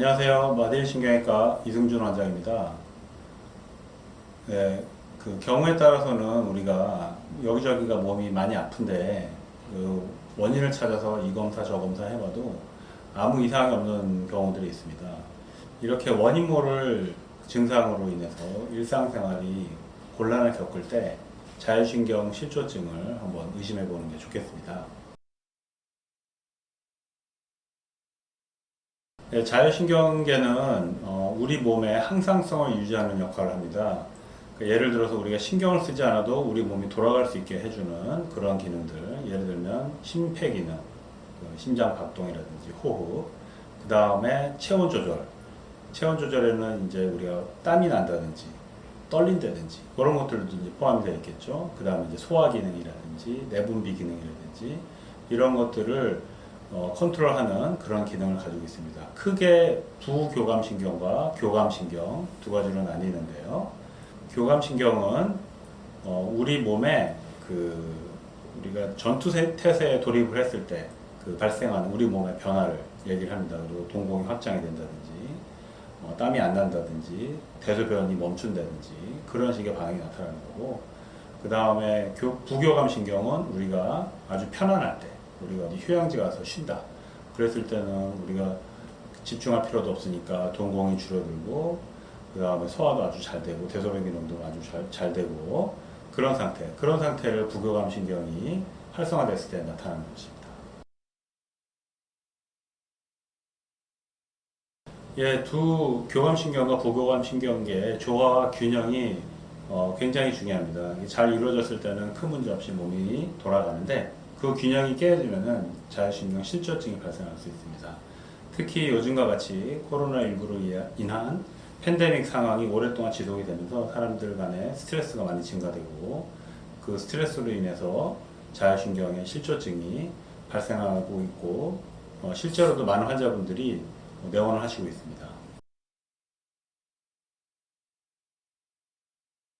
안녕하세요. 마디엘 신경외과 이승준 원장입니다. 네, 그 경우에 따라서는 우리가 여기저기가 몸이 많이 아픈데 그 원인을 찾아서 이 검사 저 검사 해봐도 아무 이상이 없는 경우들이 있습니다. 이렇게 원인 모를 증상으로 인해서 일상생활이 곤란을 겪을 때 자율신경 실조증을 한번 의심해 보는 게 좋겠습니다. 네, 자율신경계는 어, 우리 몸의 항상성을 유지하는 역할을 합니다. 그 예를 들어서 우리가 신경을 쓰지 않아도 우리 몸이 돌아갈 수 있게 해주는 그런 기능들, 예를 들면 심폐기능, 그 심장 박동이라든지 호흡, 그 다음에 체온 조절. 체온 조절에는 이제 우리가 땀이 난다든지 떨린다든지 그런 것들도 이제 포함이 되어 있겠죠. 그 다음에 이제 소화 기능이라든지 내분비 기능이라든지 이런 것들을 어, 컨트롤하는 그런 기능을 가지고 있습니다. 크게 부교감신경과 교감신경 두 가지로 나뉘는데요. 교감신경은 어, 우리 몸에 그 우리가 전투 세- 태세에 돌입을 했을 때 그 발생하는 우리 몸의 변화를 얘기를 합니다. 그리고 동공이 확장이 된다든지 어, 땀이 안 난다든지 대소변이 멈춘다든지 그런 식의 반응이 나타나는 거고 그 다음에 부교감 신경은 우리가 아주 편안할 때 우리가 어디 휴양지 가서 쉰다 그랬을 때는 우리가 집중할 필요도 없으니까 동공이 줄어들고 그 다음에 소화도 아주 잘 되고 대소변 기능도 아주 잘, 잘 되고 그런 상태 그런 상태를 부교감 신경이 활성화됐을 때 나타나는 것입니다. 예, 두 교감 신경과 부교감 신경계의 조화와 균형이 어, 굉장히 중요합니다. 잘 이루어졌을 때는 큰 문제 없이 몸이 돌아가는데 그 균형이 깨지면은 자율신경 실조증이 발생할 수 있습니다. 특히 요즘과 같이 코로나19로 인한 팬데믹 상황이 오랫동안 지속이 되면서 사람들 간에 스트레스가 많이 증가되고 그 스트레스로 인해서 자율신경의 실조증이 발생하고 있고 어, 실제로도 많은 환자분들이 내원을 하시고 있습니다.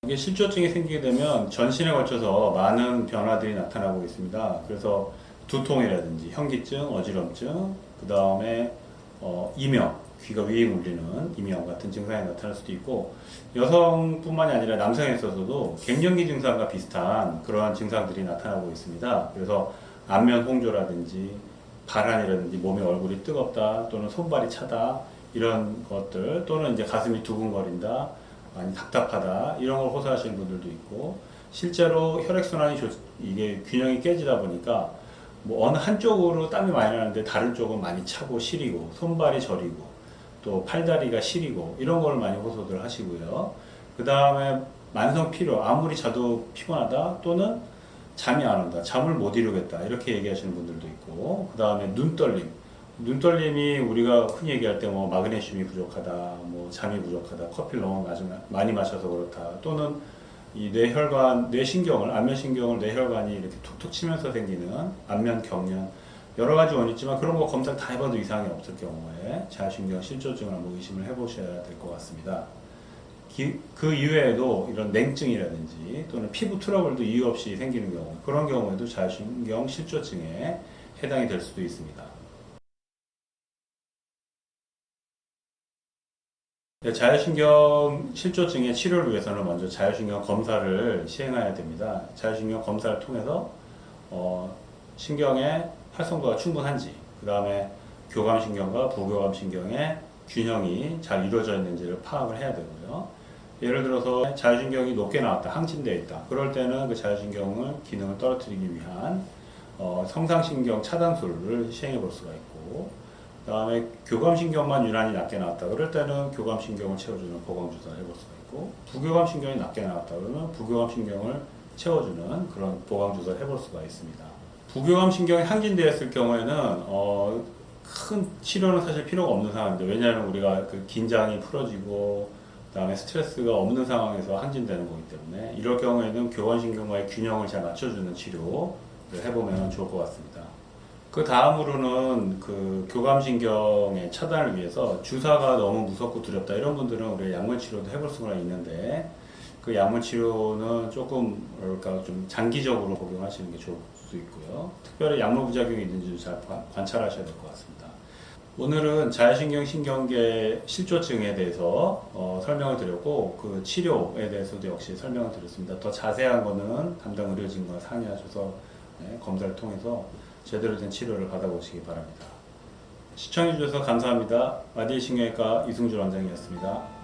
이게 실조증이 생기게 되면 전신에 걸쳐서 많은 변화들이 나타나고 있습니다. 그래서 두통이라든지 현기증, 어지럼증, 그 다음에 어, 이명, 귀가 위에 울리는 이명 같은 증상이 나타날 수도 있고 여성뿐만이 아니라 남성에 있어서도 갱년기 증상과 비슷한 그러한 증상들이 나타나고 있습니다. 그래서 안면 홍조라든지 발한이라든지 몸의 얼굴이 뜨겁다 또는 손발이 차다 이런 것들 또는 이제 가슴이 두근거린다 아니 답답하다 이런 걸 호소하시는 분들도 있고 실제로 혈액순환이 좋- 이게 균형이 깨지다 보니까 뭐 어느 한쪽으로 땀이 많이 나는데 다른 쪽은 많이 차고 시리고 손발이 저리고 또 팔다리가 시리고 이런 걸 많이 호소들 하시고요. 그 다음에 만성 피로 아무리 자도 피곤하다 또는 잠이 안 온다 잠을 못 이루겠다 이렇게 얘기하시는 분들도 있고 그 다음에 눈 떨림 눈떨림이 우리가 흔히 얘기할 때 뭐 마그네슘이 부족하다 뭐 잠이 부족하다 커피를 너무 많이 마셔서 그렇다 또는 이 뇌혈관 뇌신경을 안면신경을 뇌혈관이 이렇게 툭툭 치면서 생기는 안면 경련 여러 가지 원이 있지만 그런 거 검사 다 해봐도 이상이 없을 경우에 자신경 실조증을 한번 의심을 해보셔야 될 것 같습니다. 기- 그 이외에도 이런 냉증이라든지 또는 피부 트러블도 이유 없이 생기는 경우 그런 경우에도 자신경 실조증에 해당이 될 수도 있습니다. 자율신경 실조증의 치료를 위해서는 먼저 자율신경 검사를 시행해야 됩니다. 자율신경 검사를 통해서 어, 신경의 활성도가 충분한지, 그 다음에 교감신경과 부교감신경의 균형이 잘 이루어져 있는지를 파악을 해야 되고요. 예를 들어서 자율신경이 높게 나왔다, 항진되어 있다. 그럴 때는 그 자율신경을 기능을 떨어뜨리기 위한 어, 성상신경 차단술을 시행해 볼 수가 있고, 그 다음에 교감신경만 유난히 낮게 나왔다. 그럴 때는 교감신경을 채워주는 보강주사를 해볼 수가 있고, 부교감신경이 낮게 나왔다. 그러면 부교감신경을 채워주는 그런 보강주사를 해볼 수가 있습니다. 부교감신경이 항진되었을 경우에는 어, 큰 치료는 사실 필요가 없는 상황인데 왜냐하면 우리가 그 긴장이 풀어지고 그다음에 스트레스가 없는 상황에서 항진되는 거기 때문에 이럴 경우에는 교감신경과의 균형을 잘 맞춰주는 치료를 해보면 좋을 것 같습니다. 그 다음으로는 그 교감신경의 차단을 위해서 주사가 너무 무섭고 두렵다 이런 분들은 우리가 약물 치료도 해볼 수가 있는데 그 약물 치료는 조금 뭐랄까 좀 장기적으로 복용하시는 게 좋을 수 있고요. 특별히 약물 부작용이 있는지도 잘 관- 관찰하셔야 될 것 같습니다. 오늘은 자율신경 신경계 실조증에 대해서 어, 설명을 드렸고 그 치료에 대해서도 역시 설명을 드렸습니다. 더 자세한 거는 담당 의료진과 상의하셔서 네, 검사를 통해서 제대로 된 치료를 받아보시기 바랍니다. 시청해주셔서 감사합니다. 마디신경외과 이승주 원장이었습니다.